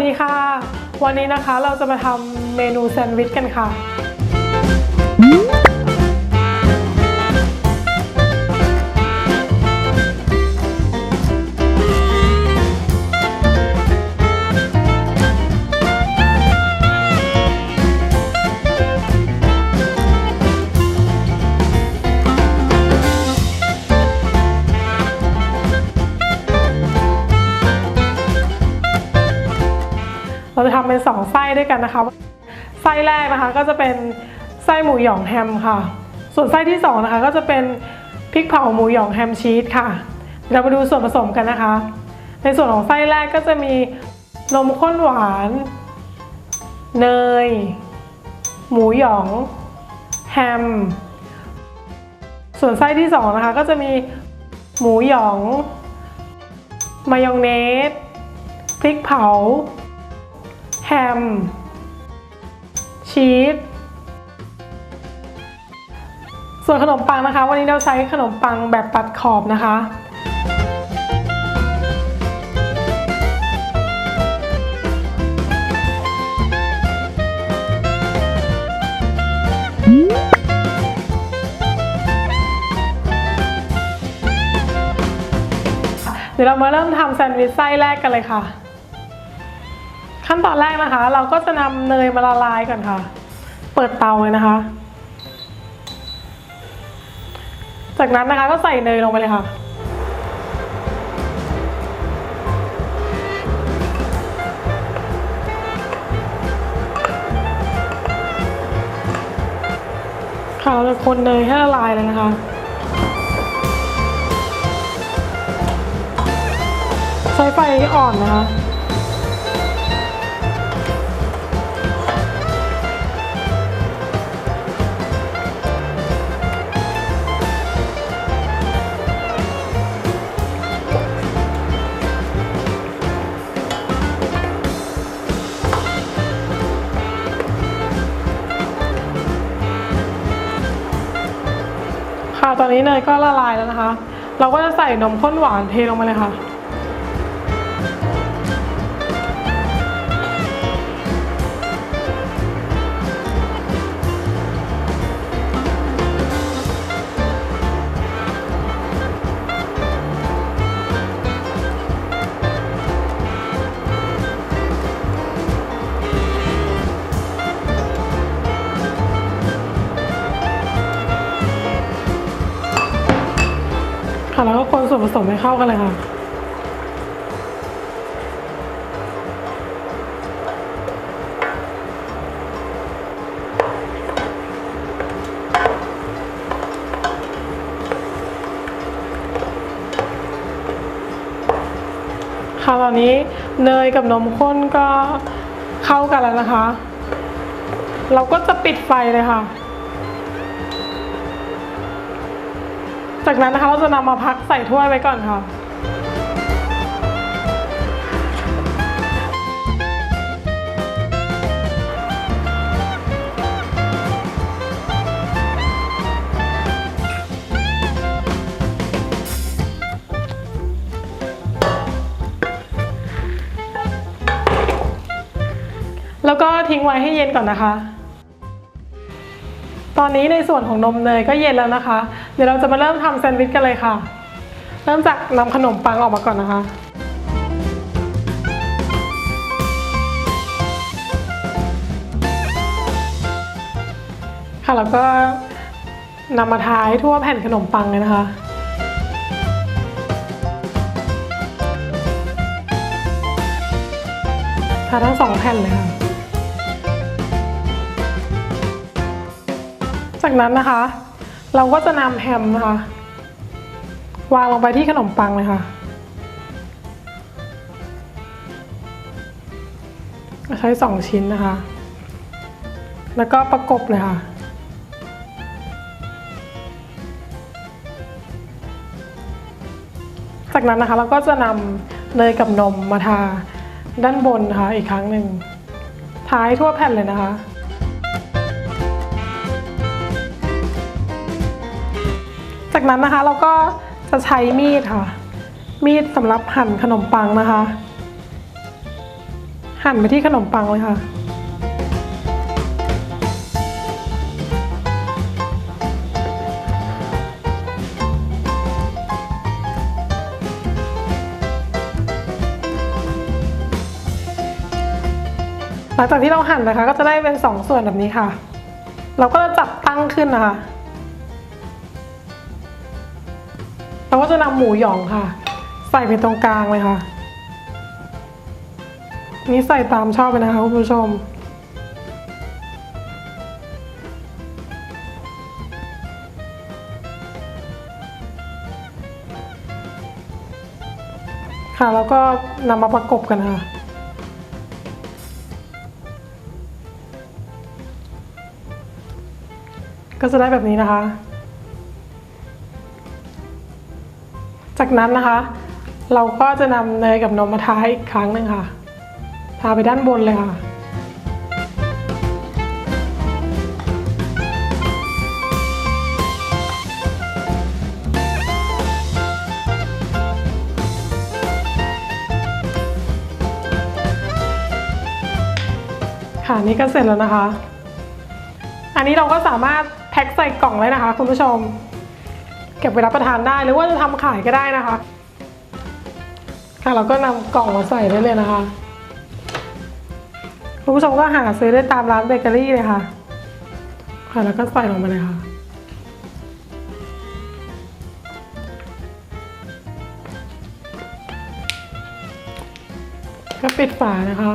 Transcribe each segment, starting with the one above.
วัสดีค่ะ วันนี้นะคะเราจะมาทำเมนูแซนด์วิชกันค่ะ เราจะทำเป็นสองไส้ด้วยกันนะคะไส้แรกนะคะก็จะเป็นไส้หมูหยองแฮมค่ะ ส่วนไส้ที่สองนะคะก็จะเป็นพริกเผาหมูหยองแฮมชีสค่ะ เรามาดูส่วนผสมกันนะคะ ในส่วนของไส้แรกก็จะมีนมข้นหวาน เนย หมูหยอง แฮม ส่วนไส้ที่สองนะคะก็จะมีหมูหยอง มายองเนส พริกเผา แฮม ชีส ส่วนขนมปังนะคะ วันนี้เราใช้ขนมปังแบบตัดขอบนะคะเดี๋ยวเรามาเริ่มทำแซนด์วิชไส้แรกกันเลยค่ะ ขั้นตอนแรกนะคะ เราก็จะนำเนยมาละลายก่อนค่ะ เปิดเตาเลยนะคะ จากนั้นนะคะก็ใส่เนยลงไปเลยค่ะค่ะเราจะคนเนยให้ละลายเลยนะคะใช้ไฟอ่อนนะคะ ค่ะ ตอนนี้เนยก็ละลายแล้วนะคะ เราก็จะใส่นมข้นหวานเทลงมาเลยค่ะค่ะ วก็คนส่วนผสมให้เข้ากันเลยค่ะ ค่ะตอนนี้เนยกับนมข้นก็เข้ากันแล้วนะคะ เราก็จะปิดไฟเลยค่ะ จากนั้นนะคะเราจะนำมาพักใส่ถ้วยไว้ก่อนค่ะแล้วก็ทิ้งไว้ให้เย็นก่อนนะคะ ตอนนี้ในส่วนของนมเนยก็เย็นแล้วนะคะ เดี๋ยวเราจะมาเริ่มทำแซนด์วิชกันเลยค่ะ เริ่มจากนำขนมปังออกมาก่อนนะคะค่ะแล้วก็นำมาทาให้ทั่วแผ่นขนมปังเลยนะคะ ทาทั้งสองแผ่นเลยค่ะ จากนั้นนะคะ เราก็จะนำแฮมนะคะวางลงไปที่ขนมปังเลยค่ะ ใช้สองชิ้นนะคะ แล้วก็ประกบเลยค่ะ จากนั้นนะคะเราก็จะนำเนยกับนมมาทาด้านบนนะคะอีกครั้งหนึ่งทาให้ทั่วแผ่นเลยนะคะ นั้นนะคะ เราก็จะใช้มีดค่ะ มีดสำหรับหั่นขนมปังนะคะ หั่นไปที่ขนมปังเลยค่ะหลังจากที่เราหั่นนะคะ ก็จะได้เป็นสองส่วนแบบนี้ค่ะ เราก็จะจับตั้งขึ้นนะคะ เราก็จะนำหมูหยองค่ะ ใส่ไปตรงกลางเลยค่ะ นี่ใส่ตามชอบเลยนะคะคุณผู้ชม ค่ะแล้วก็นำมาประกบกันค่ะก็จะได้แบบนี้นะคะ จากนั้นนะคะ เราก็จะนำเนยกับนมมาทาอีกครั้งหนึ่งค่ะ ทาไปด้านบนเลยค่ะค่ะนี่ก็เสร็จแล้วนะคะ อันนี้เราก็สามารถแพ็คใส่กล่องเลยนะคะ คุณผู้ชม เก็บไว้รับประทานได้หรือว่าจะทำขายก็ได้นะคะ ค่ะเราก็นำกล่องมาใส่ได้เลยนะคะคุณผู้ชมก็หาซื้อได้ตามร้านเบเกอรี่เลยค่ะ ค่ะแล้วก็ใส่ลงไปเลยค่ะก็ปิดฝานะคะ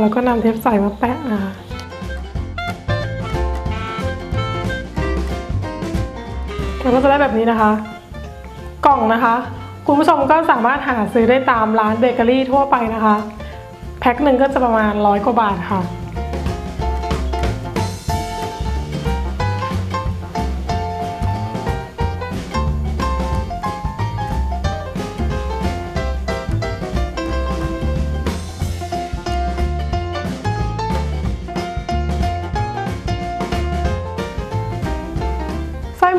แล้วก็นำเทปใสมาแปะอ่าเราก็จะได้แบบนี้นะคะ กล่องนะคะ คุณผู้ชมก็สามารถหาซื้อได้ตามร้านเบเกอรี่ทั่วไปนะคะ แพ็คหนึ่งก็จะประมาณร้อยกว่าบาทค่ะ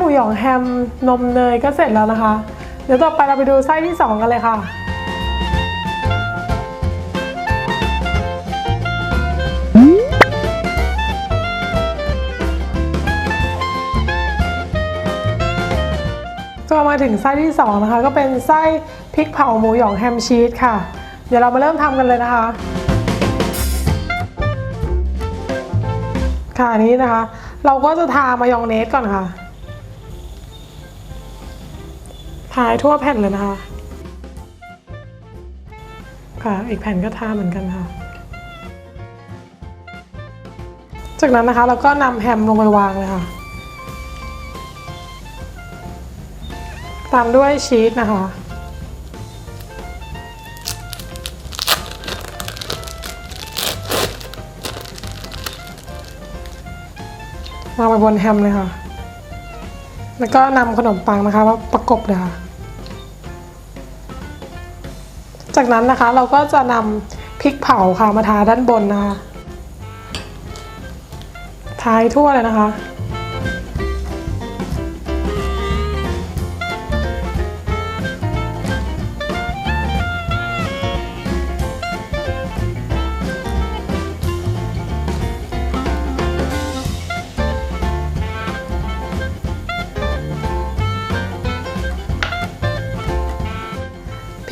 มูหยองแฮมนมเนยก็เสร็จแล้วนะคะ เดี๋ยวต่อไปเราไปดูไส้ที่ 2 กันเลยค่ะก็มาถึงไส้ที่ 2 นะคะ ก็เป็นไส้พริกเผาหมูหยองแฮมชีสค่ะ เดี๋ยวเรามาเริ่มทำกันเลยนะคะ ค่ะนนี้นะคะ เราก็จะทามายองเนสก่อนค่ะ ทาให้ทั่วแผ่นเลยนะคะ ค่ะ อีกแผ่นก็ทาเหมือนกันค่ะ จากนั้นนะคะเราก็นำแฮมลงไปวางเลยค่ะ ตามด้วยชีสนะคะวางไปบนแฮมเลยค่ะ แล้วก็นำขนมปังนะคะมาประกบเลยค่ะ จากนั้นนะคะเราก็จะนำพริกเผาค่ะมาทาด้านบนนะคะทาทั่วเลยนะคะ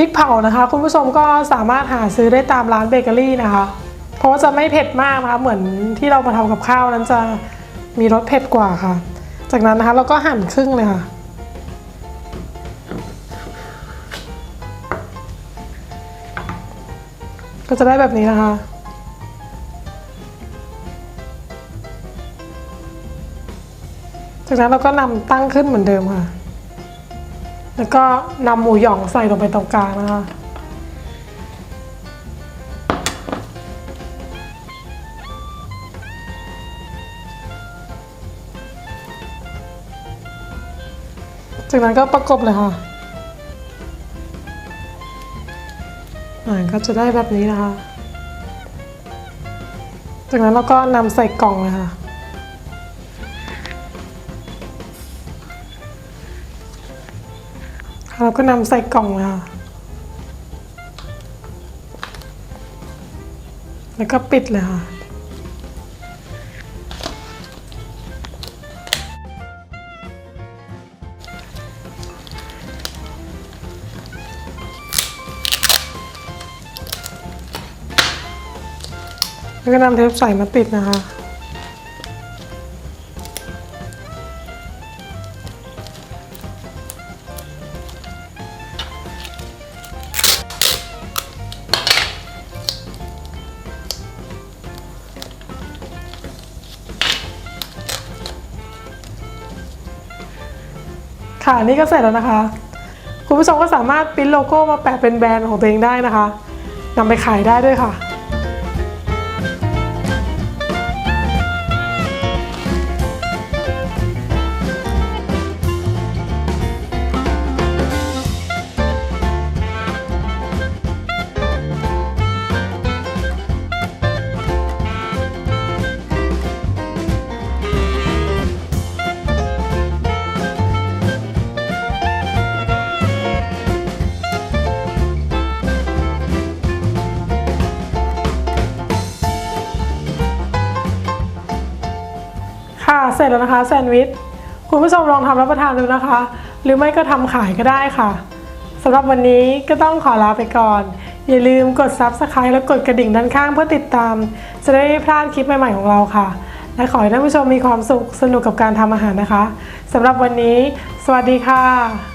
ริกเผานะคะ คุณผู้ชมก็สามารถหาซื้อได้ตามร้านเบเกอรี่นะคะ เพราะว่าจะไม่เผ็ดมากนะคะ เหมือนที่เรามาทำกับข้าวนั้นจะมีรสเผ็ดกว่าค่ะ จากนั้นนะคะเราก็หั่นครึ่งเลยค่ะก็จะได้แบบนี้นะคะ จากนั้นเราก็นำตั้งขึ้นเหมือนเดิมค่ะ แล้วก็นำหมูหยองใส่ลงไปตรงกลางนะคะ จากนั้นก็ประกบเลยค่ะอ่าก็จะได้แบบนี้นะคะ จากนั้นเราก็นำใส่กล่องเลยค่ะ เราก็นำใส่กล่องเลยค่ะแล้วก็ปิดเลยค่ะแล้วก็นำเทปใส่มาติดนะคะ ค่ะนี่ก็เสร็จแล้วนะคะ คุณผู้ชมก็สามารถปิ้นโลโก้มาแปะเป็นแบรนด์ของตัวเองได้นะคะนำไปขายได้ด้วยค่ะ เสร็จแล้วนะคะแซนด์วิช คุณผู้ชมลองทำรับประทานดูนะคะ หรือไม่ก็ทำขายก็ได้ค่ะสำหรับวันนี้ก็ต้องขอลาไปก่อน อย่าลืมกด Subscribe และกดกระดิ่งด้านข้างเพื่อติดตาม จะได้ไม่พลาดคลิปใหม่ ๆ ของเราค่ะ และขอให้ท่านผู้ชมมีความสุขสนุกกับการทำอาหารนะคะสำหรับวันนี้ สวัสดีค่ะ